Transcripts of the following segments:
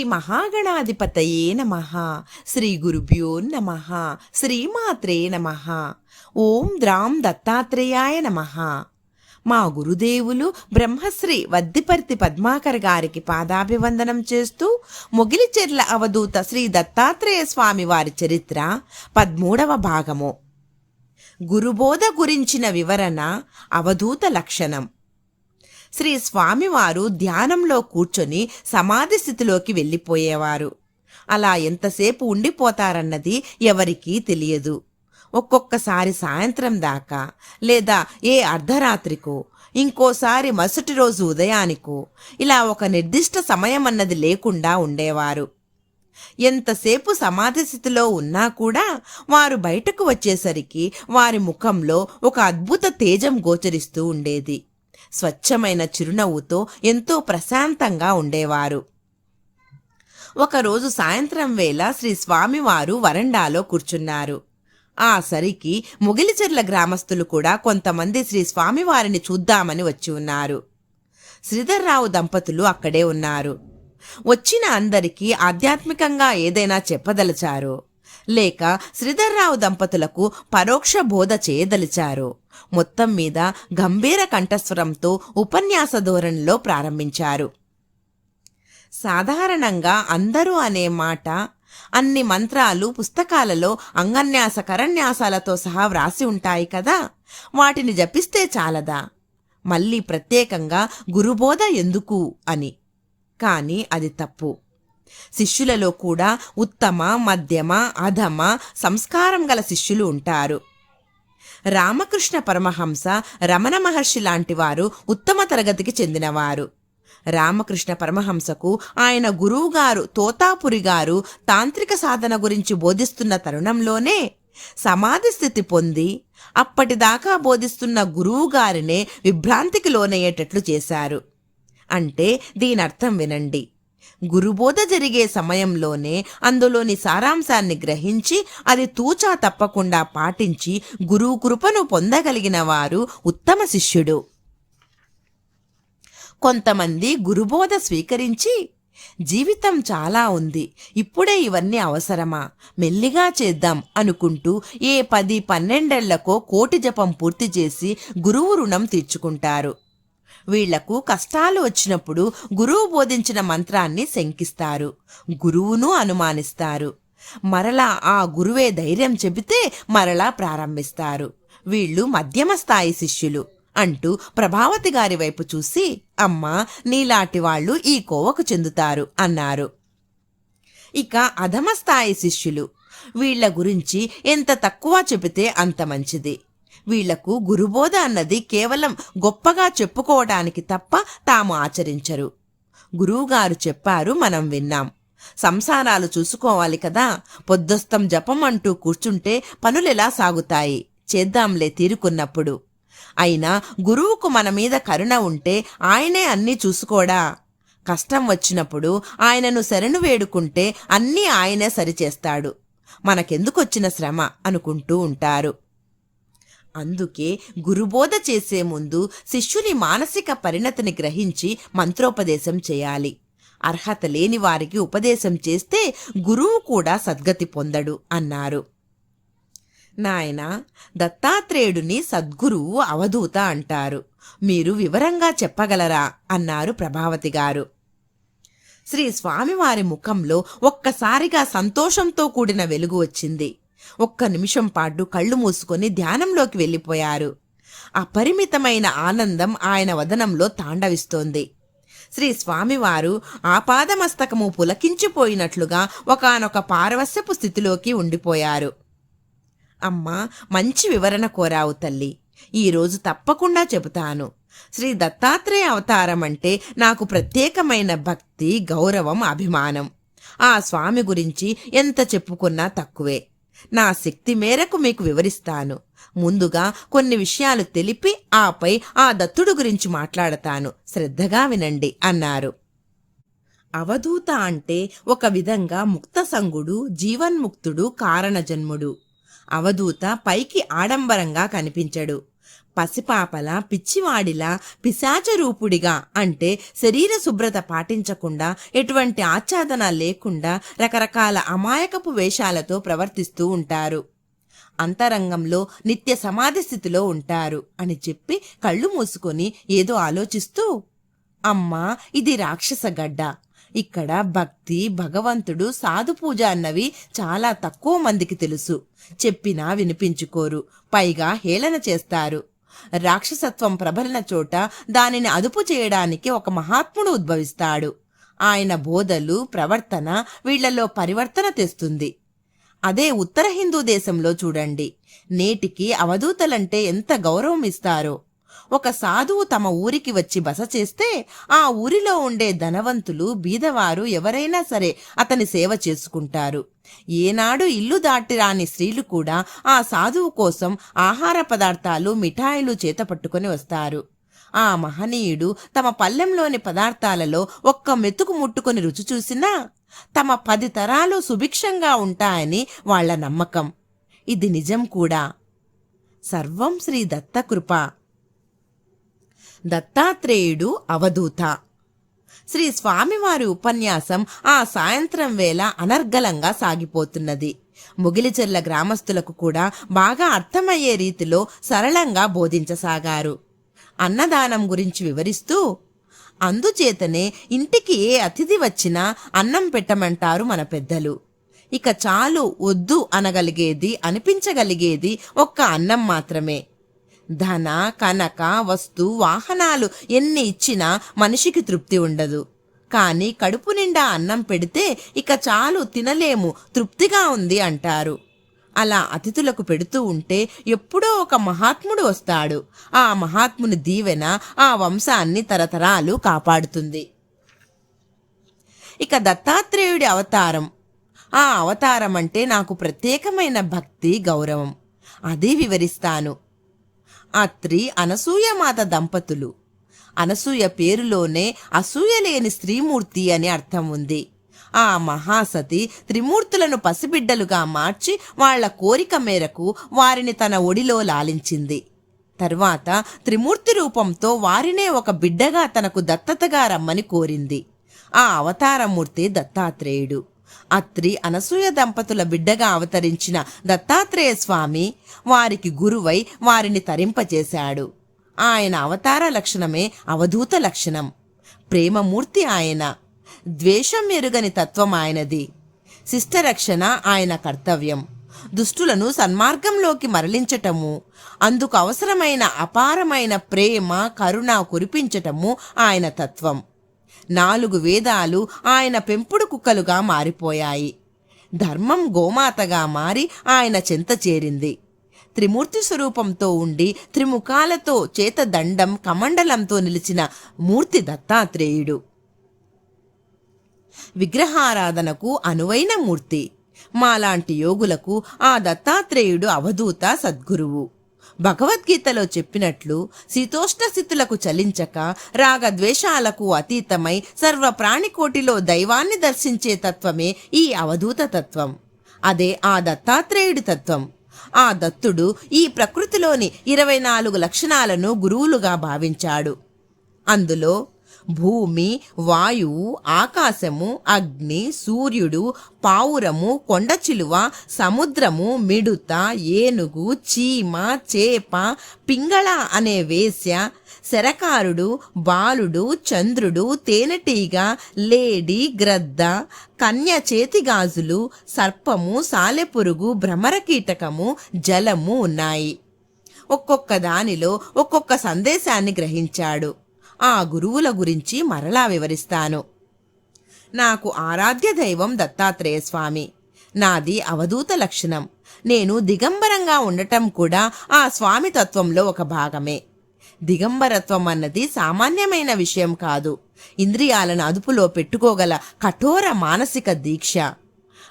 శ్రీ మహాగణాధిపతయే నమ. శ్రీ గురుభ్యో నమ. శ్రీమాత్రే నమ. ఓం ద్రాం దత్తాత్రేయాయ నమ. మా గురుదేవులు బ్రహ్మశ్రీ వద్దిపర్తి పద్మాకర్ గారికి పాదాభివందనం చేస్తూ మొగిలిచెర్ల అవధూత శ్రీ దత్తాత్రేయ స్వామి వారి చరిత్ర పద్మూడవ భాగము. గురుబోధ గురించిన వివరణ అవధూత లక్షణం. శ్రీ స్వామివారు ధ్యానంలో కూర్చొని సమాధి స్థితిలోకి వెళ్ళిపోయేవారు. అలా ఎంతసేపు ఉండిపోతారన్నది ఎవరికీ తెలియదు. ఒక్కొక్కసారి సాయంత్రం దాకా లేదా ఏ అర్ధరాత్రికో ఇంకోసారి మరుసటి రోజు ఉదయానికో ఇలా ఒక నిర్దిష్ట సమయం అన్నది లేకుండా ఉండేవారు. ఎంతసేపు సమాధి స్థితిలో ఉన్నా కూడా వారు బయటకు వచ్చేసరికి వారి ముఖంలో ఒక అద్భుత తేజం గోచరిస్తూ ఉండేది. స్వచ్ఛమైన చిరునవ్వుతో ఎంతో ప్రశాంతంగా ఉండేవారు. ఒకరోజు సాయంత్రం వేళ శ్రీ స్వామివారు వరండాలో కూర్చున్నారు. ఆ సరికి ముగిలిచెర్ల గ్రామస్తులు కూడా కొంతమంది శ్రీ స్వామివారిని చూద్దామని వచ్చి ఉన్నారు. శ్రీధర్రావు దంపతులు అక్కడే ఉన్నారు. వచ్చిన అందరికీ ఆధ్యాత్మికంగా ఏదైనా చెప్పదలిచారు. లేక శ్రీధర్రావు దంపతులకు పరోక్ష బోధ చేయదలిచారో. మొత్తం మీద గంభీర కంఠస్వరంతో ఉపన్యాస ధోరణిలో ప్రారంభించారు. సాధారణంగా అందరూ అనే మాట అన్ని మంత్రాలు పుస్తకాలలో అంగన్యాస కరన్యాసాలతో సహా వ్రాసి ఉంటాయి కదా? వాటిని జపిస్తే చాలదా? మళ్ళీ ప్రత్యేకంగా గురుబోధ ఎందుకు అని. కానీ అది తప్పు. శిష్యులలో కూడా ఉత్తమ మధ్యమ అధమ సంస్కారం గల శిష్యులు ఉంటారు. రామకృష్ణ పరమహంస రమణ మహర్షి లాంటి వారు ఉత్తమ తరగతికి చెందినవారు. రామకృష్ణ పరమహంసకు ఆయన గురువుగారు తోతాపురి గారు తాంత్రిక సాధన గురించి బోధిస్తున్న తరుణంలోనే సమాధి స్థితి పొంది అప్పటిదాకా బోధిస్తున్న గురువుగారినే విభ్రాంతికి లోనయ్యేటట్లు చేశారు. అంటే దీనర్థం వినండి. గురుబోధ జరిగే సమయంలోనే అందులోని సారాంశాన్ని గ్రహించి అది తూచా తప్పకుండా పాటించి గురువు కృపను పొందగలిగిన వారు ఉత్తమ శిష్యుడు. కొంతమంది గురుబోధ స్వీకరించి జీవితం చాలా ఉంది ఇప్పుడే ఇవన్నీ అవసరమా? మెల్లిగా చేద్దాం అనుకుంటూ ఏ పది పన్నెండేళ్ళకో కోటి జపం పూర్తి చేసి గురువు రుణం తీర్చుకుంటారు. వీళ్ళకు కష్టాలు వచ్చినప్పుడు గురువు బోధించిన మంత్రాన్ని శంకిస్తారు. గురువును అనుమానిస్తారు. మరలా ఆ గురువే ధైర్యం చెబితే మరలా ప్రారంభిస్తారు. వీళ్ళు మధ్యమ స్థాయి శిష్యులు అంటూ ప్రభావతి గారి వైపు చూసి అమ్మా నీలాంటి వాళ్ళు ఈ కోవకు చెందుతారు అన్నారు. ఇక అధమ స్థాయి శిష్యులు వీళ్ళ గురించి ఎంత తక్కువ చెబితే అంత మంచిది. వీళ్ళకు గురుబోధ అన్నది కేవలం గొప్పగా చెప్పుకోవడానికి తప్ప తాము ఆచరించరు. గురువుగారు చెప్పారు మనం విన్నాం. సంసారాలు చూసుకోవాలి కదా పొద్దొస్తం జపం అంటూ కూర్చుంటే పనులెలా సాగుతాయి? చేద్దాంలే తీరుకున్నప్పుడు. అయినా గురువుకు మన మీద కరుణ ఉంటే ఆయనే అన్నీ చూసుకోడా? కష్టం వచ్చినప్పుడు ఆయనను శరణు వేడుకుంటే అన్నీ ఆయనే సరిచేస్తాడు. మనకెందుకొచ్చిన శ్రమ? అనుకుంటూ ఉంటారు. అందుకే గురుబోధ చేసే ముందు శిష్యుని మానసిక పరిణతిని గ్రహించి మంత్రోపదేశం చేయాలి. అర్హత లేని వారికి ఉపదేశం చేస్తే గురువు కూడా సద్గతి పొందడు అన్నారు. నాయన దత్తాత్రేయుడిని సద్గురువు అవధూత అంటారు. మీరు వివరంగా చెప్పగలరా? అన్నారు ప్రభావతి గారు. శ్రీ స్వామివారి ముఖంలో ఒక్కసారిగా సంతోషంతో కూడిన వెలుగు వచ్చింది. ఒక్క నిమిషం పాటు కళ్ళు మూసుకొని ధ్యానంలోకి వెళ్ళిపోయారు. అపరిమితమైన ఆనందం ఆయన వదనంలో తాండవిస్తోంది. శ్రీ స్వామివారు ఆపాదమస్తకము పులకించిపోయినట్లుగా ఒకనొక పారవస్యపు స్థితిలోకి ఉండిపోయారు. అమ్మా మంచి వివరణ కోరావు తల్లి. ఈరోజు తప్పకుండా చెబుతాను. శ్రీ దత్తాత్రేయ అవతారం అంటే నాకు ప్రత్యేకమైన భక్తి గౌరవం అభిమానం. ఆ స్వామి గురించి ఎంత చెప్పుకున్నా తక్కువే. నా శక్తి మేరకు మీకు వివరిస్తాను. ముందుగా కొన్ని విషయాలు తెలిపి ఆపై ఆ దత్తుడు గురించి మాట్లాడతాను. శ్రద్ధగా వినండి అన్నారు. అవధూత అంటే ఒక విధంగా ముక్తసంగుడు జీవన్ముక్తుడు కారణజన్ముడు. అవధూత పైకి ఆడంబరంగా కనిపించడు. పసిపాపలా పిచ్చివాడిలా పిశాచరూపుడిగా అంటే శరీర శుభ్రత పాటించకుండా ఎటువంటి ఆచ్ఛాదన లేకుండా రకరకాల అమాయకపు వేషాలతో ప్రవర్తిస్తూ ఉంటారు. అంతరంగంలో నిత్య సమాధి స్థితిలో ఉంటారు అని చెప్పి కళ్ళు మూసుకొని ఏదో ఆలోచిస్తూ అమ్మా ఇది రాక్షస గడ్డ. ఇక్కడ భక్తి భగవంతుడు సాధు పూజ అన్నవి చాలా తక్కువ మందికి తెలుసు. చెప్పినా వినిపించుకోరు. పైగా హేళన చేస్తారు. రాక్షసత్వం ప్రబలిన చోట దానిని అదుపు చేయడానికి ఒక మహాత్ముడు ఉద్భవిస్తాడు. ఆయన బోధలు ప్రవర్తన వీళ్ళలో పరివర్తన తెస్తుంది. అదే ఉత్తర హిందూ దేశంలో చూడండి. నేటికి అవధూతలంటే ఎంత గౌరవం ఇస్తారో. ఒక సాధువు తమ ఊరికి వచ్చి బస చేస్తే ఆ ఊరిలో ఉండే ధనవంతులు బీదవారు ఎవరైనా సరే అతని సేవ చేసుకుంటారు. ఏనాడు ఇల్లు దాటి రాని స్త్రీలు కూడా ఆ సాధువు కోసం ఆహార పదార్థాలు మిఠాయిలు చేతపట్టుకొని వస్తారు. ఆ మహనీయుడు తమ పల్లెంలోని పదార్థాలలో ఒక్క మెతుకు ముట్టుకొని రుచి చూసినా తమ పది తరాలు సుభిక్షంగా ఉంటాయని వాళ్ళ నమ్మకం. ఇది నిజం కూడా. సర్వం శ్రీ దత్తకృప. దత్తాత్రేయుడు అవధూత. శ్రీ స్వామివారి ఉపన్యాసం ఆ సాయంత్రం వేళ అనర్గళంగా సాగిపోతున్నది. ముగిలిచెర్ల గ్రామస్తులకు కూడా బాగా అర్థమయ్యే రీతిలో సరళంగా బోధించసాగారు. అన్నదానం గురించి వివరిస్తూ అందుచేతనే ఇంటికి ఏ అతిథి వచ్చినా అన్నం పెట్టమంటారు మన పెద్దలు. ఇక చాలు వద్దు అనగలిగేది అనిపించగలిగేది ఒక్క అన్నం మాత్రమే. ధన కనక వస్తు వాహనాలు ఎన్ని ఇచ్చినా మనిషికి తృప్తి ఉండదు. కానీ కడుపు నిండా అన్నం పెడితే ఇక చాలు తినలేము తృప్తిగా ఉంది అంటారు. అలా అతిథులకు పెడుతూ ఉంటే ఎప్పుడో ఒక మహాత్ముడు వస్తాడు. ఆ మహాత్ముని దీవెన ఆ వంశాన్ని తరతరాలు కాపాడుతుంది. ఇక దత్తాత్రేయుడి అవతారం. ఆ అవతారం అంటే నాకు ప్రత్యేకమైన భక్తి గౌరవం. అది వివరిస్తాను. అత్రి అనసూయమాత దంపతులు. అనసూయ పేరులోనే అసూయ లేని స్త్రీమూర్తి అని అర్థం ఉంది. ఆ మహాసతి త్రిమూర్తులను పసిబిడ్డలుగా మార్చి వాళ్ళ కోరిక మేరకు వారిని తన ఒడిలో లాలించింది. తర్వాత త్రిమూర్తి రూపంతో వారినే ఒక బిడ్డగా తనకు దత్తతగా రమ్మని కోరింది. ఆ అవతారమూర్తి దత్తాత్రేయుడు. అత్రి అనసూయ దంపతుల బిడ్డగా అవతరించిన దత్తాత్రేయ స్వామి వారికి గురువై వారిని తరింపచేశాడు ఆయన అవతార లక్షణమే అవధూత లక్షణం. ప్రేమమూర్తి ఆయన. ద్వేషం ఎరుగని తత్వం ఆయనది. శిష్టరక్షణ ఆయన కర్తవ్యం. దుష్టులను సన్మార్గంలోకి మరలించటము అందుకు అవసరమైన అపారమైన ప్రేమ కరుణ కురిపించటము ఆయన తత్వం. నాలుగు వేదాలు ఆయన పెంపుడు కుక్కలుగా మారిపోయాయి. ధర్మం గోమాతగా మారి ఆయన చెంత చేరింది. త్రిమూర్తి స్వరూపంతో ఉండి త్రిముఖాలతో చేతదండం కమండలంతో నిలిచిన మూర్తి దత్తాత్రేయుడు. విగ్రహారాధనకు అనువైన మూర్తి. మాలాంటి యోగులకు ఆ దత్తాత్రేయుడు అవధూత సద్గురువు. భగవద్గీతలో చెప్పినట్లు శీతోష్ణ స్థితులకు చలించక రాగద్వేషాలకు అతీతమై సర్వ ప్రాణికోటిలో దైవాన్ని దర్శించే తత్వమే ఈ అవధూత తత్వం. అదే ఆ దత్తాత్రేయుడి తత్వం. ఆ దత్తుడు ఈ ప్రకృతిలోని ఇరవై నాలుగు లక్షణాలను గురువులుగా భావించాడు. అందులో భూమి వాయువు ఆకాశము అగ్ని సూర్యుడు పావురము కొండచిలువ సముద్రము మిడుత ఏనుగు చీమ చేప పింగళ అనే వేశ్య శరకారుడు బాలుడు చంద్రుడు తేనెటీగ లేడి గ్రద్ద కన్య చేతిగాజులు సర్పము సాలెపురుగు భ్రమరకీటకము జలము ఉన్నాయి. ఒక్కొక్క దానిలో ఒక్కొక్క సందేశాన్ని గ్రహించాడు. ఆ గురువుల గురించి మరలా వివరిస్తాను. నాకు ఆరాధ్య దైవం దత్తాత్రేయ స్వామి నాది అవధూత లక్షణం. నేను దిగంబరంగా ఉండటం కూడా ఆ స్వామి తత్వంలో ఒక భాగమే. దిగంబరత్వం అన్నది సామాన్యమైన విషయం కాదు. ఇంద్రియాలను అదుపులో పెట్టుకోగల కఠోర మానసిక దీక్ష.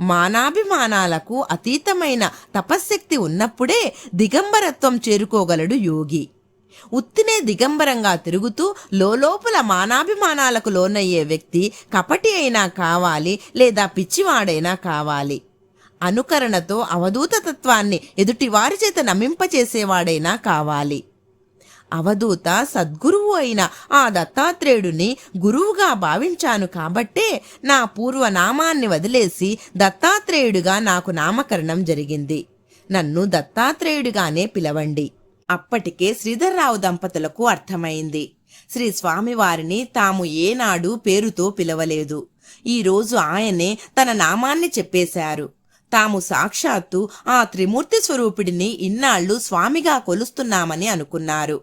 మానాభిమానాలకు అతీతమైన తపశ్శక్తి ఉన్నప్పుడే దిగంబరత్వం చేరుకోగలడు యోగి. ఉత్తినే దిగంబరంగా తిరుగుతూ లోపల మానాభిమానాలకు లోనయ్యే వ్యక్తి కపటి అయినా కావాలి లేదా పిచ్చివాడైనా కావాలి. అనుకరణతో అవధూత తత్వాన్ని ఎదుటివారి చేత నమ్మింపచేసేవాడైనా కావాలి. అవధూత సద్గురువు అయిన ఆ దత్తాత్రేయుడిని గురువుగా భావించాను కాబట్టే నా పూర్వ నామాన్ని వదిలేసి దత్తాత్రేయుడిగా నాకు నామకరణం జరిగింది. నన్ను దత్తాత్రేయుడిగానే పిలవండి. అప్పటికే శ్రీధర్రావు దంపతులకు అర్థమైంది. శ్రీ స్వామివారిని తాము ఏనాడు పేరుతో పిలవలేదు. ఈరోజు ఆయనే తన నామాన్ని చెప్పేశారు. తాము సాక్షాత్తు ఆ త్రిమూర్తి స్వరూపిడిని ఇన్నాళ్ళు స్వామిగా కొలుస్తున్నామని అనుకున్నారు.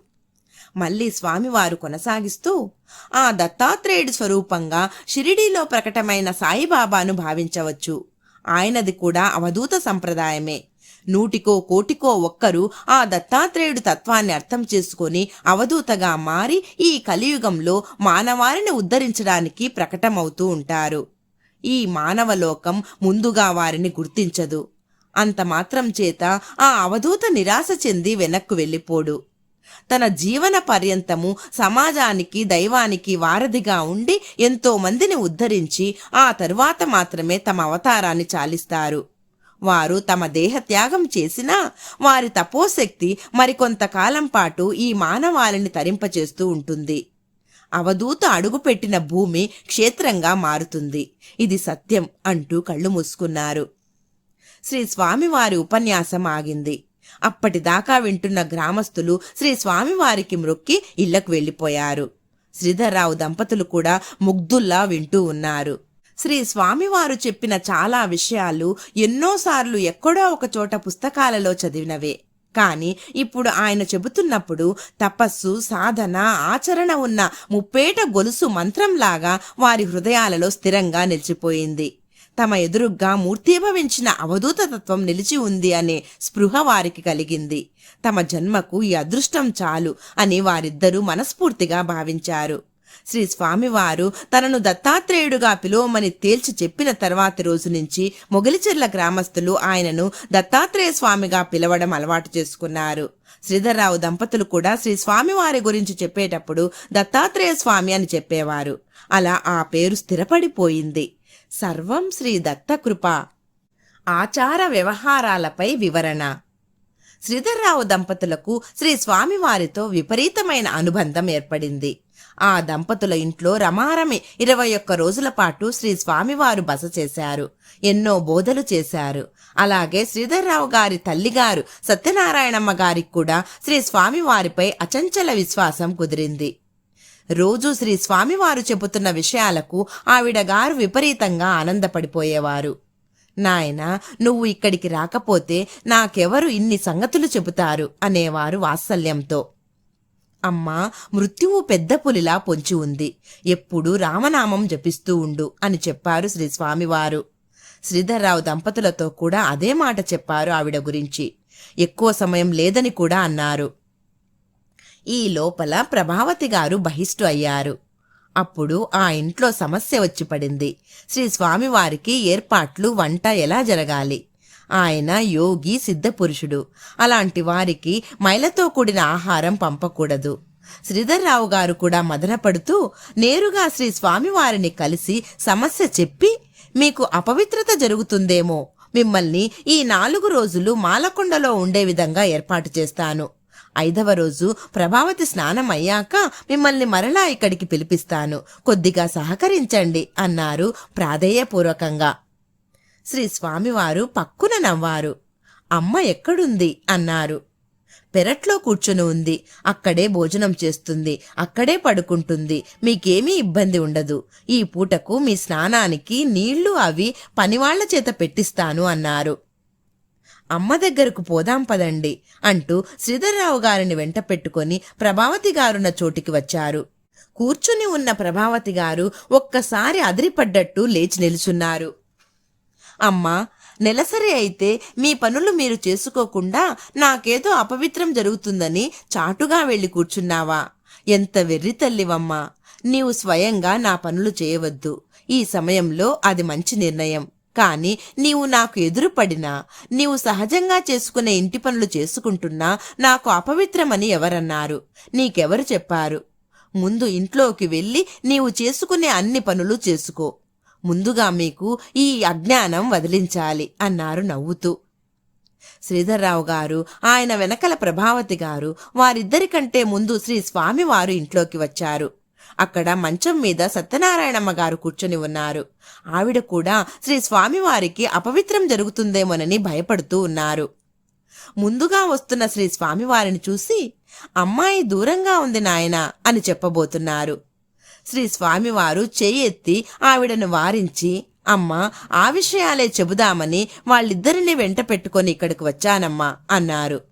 మళ్ళీ స్వామివారు కొనసాగిస్తూ ఆ దత్తాత్రేయుడి స్వరూపంగా షిరిడీలో ప్రకటమైన సాయిబాబాను భావించవచ్చు. ఆయనది కూడా అవధూత సంప్రదాయమే. నూటికో కోటికో ఒక్కరు ఆ దత్తాత్రేయుడు తత్వాన్ని అర్థం చేసుకొని అవధూతగా మారి ఈ కలియుగంలో మానవాళిని ఉద్ధరించడానికి ప్రకటమవుతూ ఉంటారు. ఈ మానవలోకం ముందుగా వారిని గుర్తించదు. అంత మాత్రం చేత ఆ అవధూత నిరాశ చెంది వెనక్కు వెళ్ళిపోడు. తన జీవన పర్యంతము సమాజానికి దైవానికి వారధిగా ఉండి ఎంతో మందిని ఉద్ధరించి ఆ తరువాత మాత్రమే తమ అవతారాన్ని చాలిస్తారు. వారు తమ దేహత్యాగం చేసినా వారి తపోశక్తి మరికొంతకాలం పాటు ఈ మానవాళిని తరింపచేస్తూ ఉంటుంది. అవధూత అడుగుపెట్టిన భూమి క్షేత్రంగా మారుతుంది. ఇది సత్యం అంటూ కళ్ళు మూసుకున్నారు. శ్రీ స్వామివారి ఉపన్యాసం ఆగింది. అప్పటిదాకా వింటున్న గ్రామస్తులు శ్రీ స్వామివారికి మ్రొక్కి ఇళ్ళకు వెళ్ళిపోయారు. శ్రీధర్రావు దంపతులు కూడా ముగ్ధుల్లా వింటూ ఉన్నారు. శ్రీ స్వామివారు చెప్పిన చాలా విషయాలు ఎన్నోసార్లు ఎక్కడో ఒక చోట పుస్తకాలలో చదివినవే. కాని ఇప్పుడు ఆయన చెబుతున్నప్పుడు తపస్సు సాధన ఆచరణ ఉన్న ముప్పేట గొలుసు మంత్రంలాగా వారి హృదయాలలో స్థిరంగా నిలిచిపోయింది. తమ ఎదురుగ్గా మూర్తీభవించిన అవధూత తత్వం నిలిచి ఉంది అనే స్పృహ వారికి కలిగింది. తమ జన్మకు ఈ అదృష్టం చాలు అని వారిద్దరూ మనస్ఫూర్తిగా భావించారు. శ్రీ స్వామివారు తనను దత్తాత్రేయుడుగా పిలువమని తేల్చి చెప్పిన తర్వాతి రోజు నుంచి మొగలిచెర్ల గ్రామస్తులు ఆయనను దత్తాత్రేయ స్వామిగా పిలవడం అలవాటు చేసుకున్నారు. శ్రీధర్రావు దంపతులు కూడా శ్రీ స్వామివారి గురించి చెప్పేటప్పుడు దత్తాత్రేయ స్వామి అని చెప్పేవారు. అలా ఆ పేరు స్థిరపడిపోయింది. సర్వం శ్రీ దత్తకృప. ఆచార వ్యవహారాలపై వివరణ. శ్రీధర్రావు దంపతులకు శ్రీ స్వామివారితో విపరీతమైన అనుబంధం ఏర్పడింది. ఆ దంపతుల ఇంట్లో రమారమి ఇరవై ఒక్క రోజుల పాటు శ్రీ స్వామివారు బస చేశారు. ఎన్నో బోధలు చేశారు. అలాగే శ్రీధర్రావు గారి తల్లిగారు సత్యనారాయణమ్మ గారికి కూడా శ్రీ స్వామివారిపై అచంచల విశ్వాసం కుదిరింది. రోజు శ్రీ స్వామివారు చెబుతున్న విషయాలకు ఆవిడ గారు విపరీతంగా ఆనందపడిపోయేవారు. నాయనా నువ్వు ఇక్కడికి రాకపోతే నాకెవరు ఇన్ని సంగతులు చెబుతారు? అనేవారు వాత్సల్యంతో. అమ్మా మృత్యువు పెద్ద పులిలా పొంచి ఉంది. ఎప్పుడు రామనామం జపిస్తూ ఉండు అని చెప్పారు శ్రీ స్వామివారు శ్రీధర్రావు దంపతులతో కూడా అదే మాట చెప్పారు ఆవిడ గురించి. ఎక్కువ సమయం లేదని కూడా అన్నారు. ఈ లోపల ప్రభావతి గారు బహిష్టు అయ్యారు. అప్పుడు ఆ ఇంట్లో సమస్య వచ్చి పడింది. శ్రీ స్వామివారికి ఏర్పాట్లు వంట ఎలా జరగాలి? ఆయన యోగి సిద్ధపురుషుడు. అలాంటి వారికి మైలతో కూడిన ఆహారం పంపకూడదు. శ్రీధర్రావు గారు కూడా మదనపడుతూ నేరుగా శ్రీ స్వామివారిని కలిసి సమస్య చెప్పి మీకు అపవిత్రత జరుగుతుందేమో మిమ్మల్ని ఈ నాలుగు రోజులు మాలకొండలో ఉండే విధంగా ఏర్పాటు చేస్తాను. ఐదవ రోజు ప్రభావతి స్నానం అయ్యాక మిమ్మల్ని మరలా ఇక్కడికి పిలిపిస్తాను. కొద్దిగా సహకరించండి అన్నారు ప్రాధేయపూర్వకంగా. శ్రీ స్వామివారు పక్కున నవ్వారు. అమ్మ ఎక్కడుంది? అన్నారు. పెరట్లో కూర్చుని ఉంది. అక్కడే భోజనం చేస్తుంది. అక్కడే పడుకుంటుంది. మీకేమీ ఇబ్బంది ఉండదు. ఈ పూటకు మీ స్నానానికి నీళ్ళు అవి పనివాళ్ళ చేత పెట్టిస్తాను అన్నారు. అమ్మ దగ్గరకు పోదాం పదండి అంటూ శ్రీధర్రావు గారిని వెంట పెట్టుకొని ప్రభావతి గారున్న చోటికి వచ్చారు. కూర్చుని ఉన్న ప్రభావతి గారు ఒక్కసారి అదిరిపడ్డట్టు లేచి నిలుచున్నారు. అమ్మా నెలసరి అయితే మీ పనులు మీరు చేసుకోకుండా నాకేదో అపవిత్రం జరుగుతుందని చాటుగా వెళ్ళి కూర్చున్నావా? ఎంత వెర్రి తల్లివమ్మా! నీవు స్వయంగా నా పనులు చేయవద్దు. ఈ సమయంలో అది మంచి నిర్ణయం. కానీ నీవు నాకు ఎదురుపడినా నీవు సహజంగా చేసుకునే ఇంటి పనులు చేసుకుంటున్నా నాకు అపవిత్రమని ఎవరన్నారు? నీకెవరు చెప్పారు? ముందు ఇంట్లోకి వెళ్ళి నీవు చేసుకునే అన్ని పనులు చేసుకో. ముందుగా మీకు ఈ అజ్ఞానం వదిలించాలి అన్నారు నవ్వుతూ. శ్రీధర్రావు గారు ఆయన వెనకల ప్రభావతి గారు వారిద్దరికంటే ముందు శ్రీ స్వామివారు ఇంట్లోకి వచ్చారు. అక్కడ మంచం మీద సత్యనారాయణమ్మ గారు కూర్చొని ఉన్నారు. ఆవిడ కూడా శ్రీ స్వామివారికి అపవిత్రం జరుగుతుందేమోనని భయపడుతూ ఉన్నారు. ముందుగా వస్తున్న శ్రీ స్వామివారిని చూసి అమ్మాయి దూరంగా ఉంది నాయన అని చెప్పబోతున్నారు. శ్రీ స్వామివారు చేయెత్తి ఆవిడను వారించి అమ్మ ఆ విషయాలే చెబుదామని వాళ్ళిద్దరిని వెంట పెట్టుకొని ఇక్కడికి వచ్చానమ్మా అన్నారు.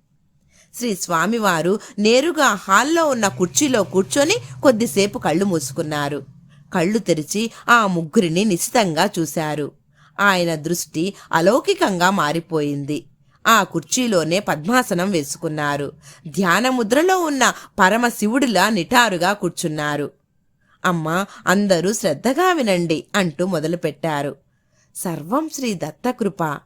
శ్రీ స్వామివారు నేరుగా హాల్లో ఉన్న కుర్చీలో కూర్చొని కొద్దిసేపు కళ్ళు మూసుకున్నారు. కళ్ళు తెరిచి ఆ ముగ్గురిని నిశితంగా చూశారు. ఆయన దృష్టి అలౌకికంగా మారిపోయింది. ఆ కుర్చీలోనే పద్మాసనం వేసుకున్నారు. ధ్యానముద్రలో ఉన్న పరమశివుడిలా నిటారుగా కూర్చున్నారు. అమ్మ అందరూ శ్రద్ధగా వినండి అంటూ మొదలుపెట్టారు. సర్వం శ్రీ దత్తకృప